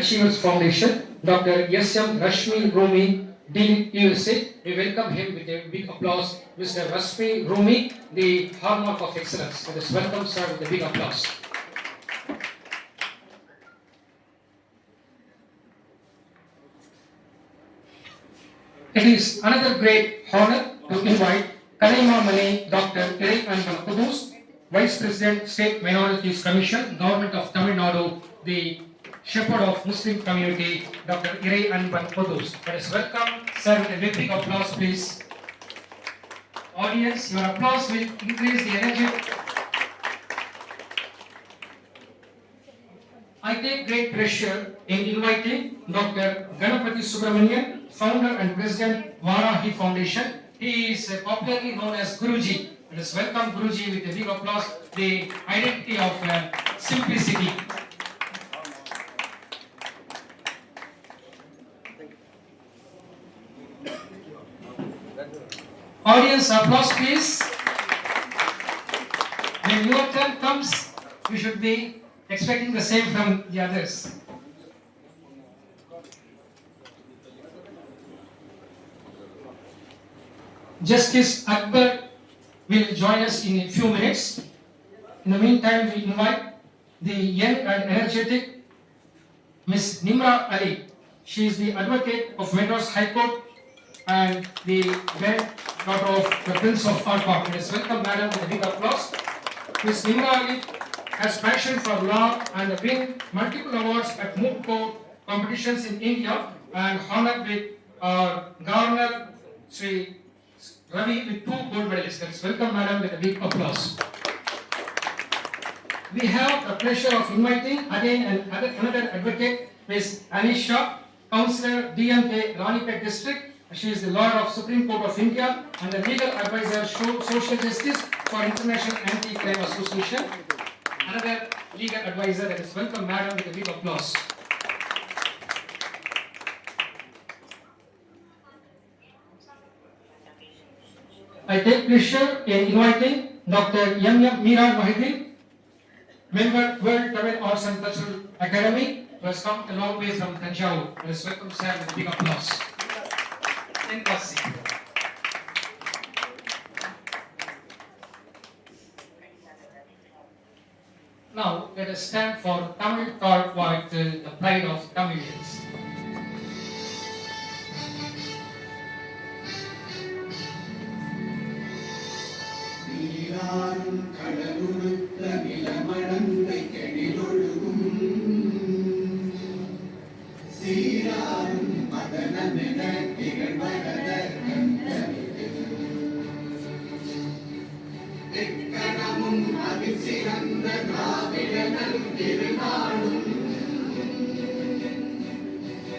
Achievers Foundation, Dr. S.M. Rashmi Rumi, Dean USA. We welcome him with a big applause. Mr. Rashmi Rumi, the hallmark of excellence. Let us welcome sir with a big applause. It is another great honor to invite Kalaimamani Dr. Irai Kudus, Vice President, State Minorities Commission, Government of Tamil Nadu, the shepherd of Muslim community, Dr. Irai Anban Kudus. Let us welcome sir with a big applause, please. Audience, your applause will increase the energy. I take great pleasure in inviting Dr. Ganapati Subramanian, founder and president Varahi Foundation. He is popularly known as Guruji. Let us welcome Guruji with a big applause, the identity of uh, simplicity. Audience applause please. When your turn comes, you should be expecting the same from the others. Justice Akbar will join us in a few minutes. In the meantime, we invite the young and energetic Miss Nimra Ali. She is the advocate of Madras High Court and the granddaughter of the Prince of Arcot. Let us welcome Madam with a big applause. Miss Nimra Ali has passion for law and win multiple awards at moot court competitions in India and honored with uh, Governor Sri Ravi with two gold medals. Let's welcome Madam with a big applause. We have the pleasure of inviting again an- another another advocate, Ms. Anisha, Councillor DMK Ranipet District. She is the lawyer of Supreme Court of India and the legal advisor so- Social Justice for International Anti-Crime Association. Another legal advisor. that is welcome Madam with a big applause. I take pleasure in inviting Dr. M. M. Mira Mahidin, member World Tamil Arts and Cultural Academy, who has come a long way from Tanjavur. Let us welcome Sam with a big applause In Kasi. Now, let us stand for Tamil Thought White, uh, the pride of Tamilians. நீராறும் அதிசிறந்த திராவிடனல் திருநாளும்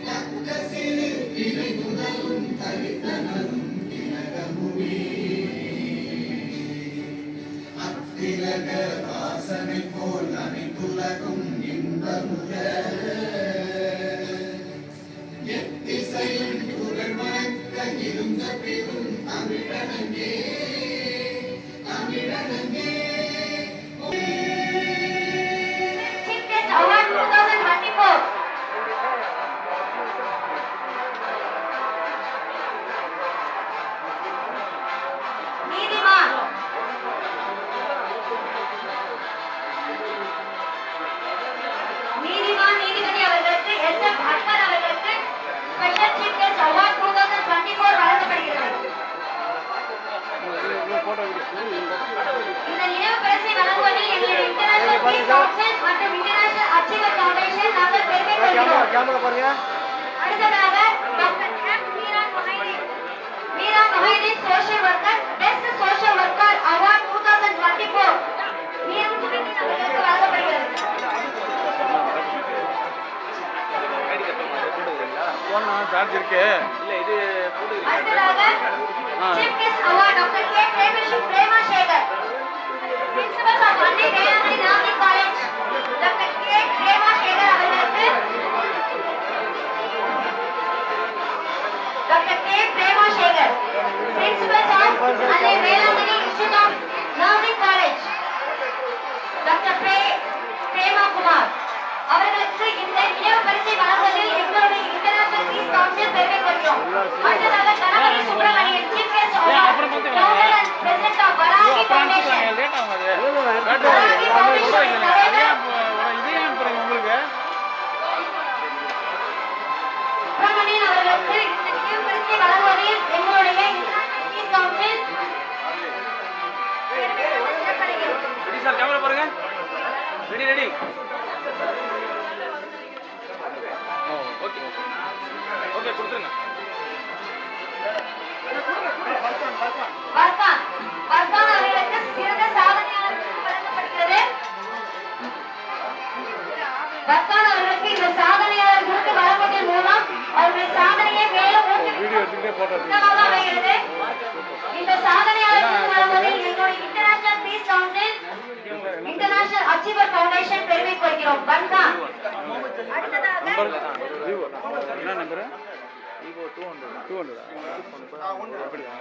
தக்க சிறு திரை முதலும் தரித்தனரும் திலகமுமே அத்திலக வாசனை போல் அனைத்துலகும் இன்பமுக எத்திசையும் குரல் வணக்க இருந்த பெரும் தமிழனங்கே தமிழனங்கே இந்த நினைவு பரிசை வழங்குவதில் எங்களுடைய இன்டர்நேஷனல் பீஸ் மற்றும் இன்டர்நேஷனல் அச்சீவர் ஃபவுண்டேஷன் நாங்கள் பெருமை கொள்கிறோம். அடுத்ததாக doctor Meera Mohideen Meera Mohideen social worker போனா சார்ஜ் இருக்கு. இல்ல இது போட்டு ரெடி ரெடி ஓகே. ஓகே கொடுத்துருங்க. வர்தான் வர்தான் அவர்களுக்கு சிறந்த சாதனையாளர் வழங்கப்படுகிறது அவர்களுக்கு இந்த வழங்குவதன் மூலம் அவருடைய சாதனையை மேலும் அமைகிறது இந்த வழங்குவதில் எங்களுடைய international peace council international achiever பெருமை கொள்கிறோம் வர்தான் அடுத்ததாக என்ன number Vivo two hundred two hundred அப்படியா?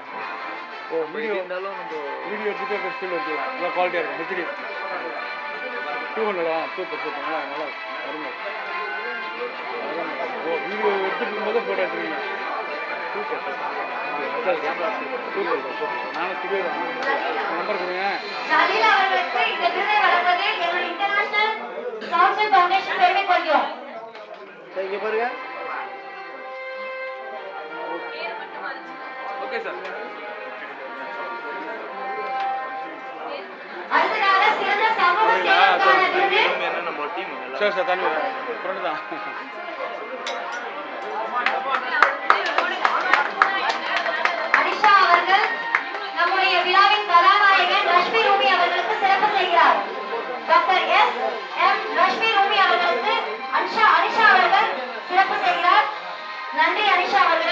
ஓ வீடியோ இருந்தாலும் நம்ம வீடியோ எடுத்துகிட்டே ஸ்டில் எடுத்துக்கலாம் நல்லா குவாலிட்டியாக இருக்கும். ஹெச்டி டூ ஹண்ட்ரடா சூப்பர் சூப்பர் நல்லா நல்லா அருமை. ஓ வீடியோ எடுத்துட்டு இருக்கும்போது ஃபோட்டோ எடுத்துருக்கீங்க. சூப்பர் சூப்பர் சூப்பர் சூப்பர் நானும் ஸ்டுடியோ தான். நம்பர் கொடுங்க. ஜலீல் அவர்களுக்கு ஓகே சார் அனிஷா அவர்கள் நம்முடைய விழாவின் கதாநாயகன் ரஷ்மி ரூபி அவர்களுக்கு சிறப்பு செய்கிறார். Doctor S M Rashmi Ruby அவர்களுக்கு அனிஷா அனிஷா அவர்கள் சிறப்பு செய்கிறார். நன்றி அனிஷா அவர்கள்.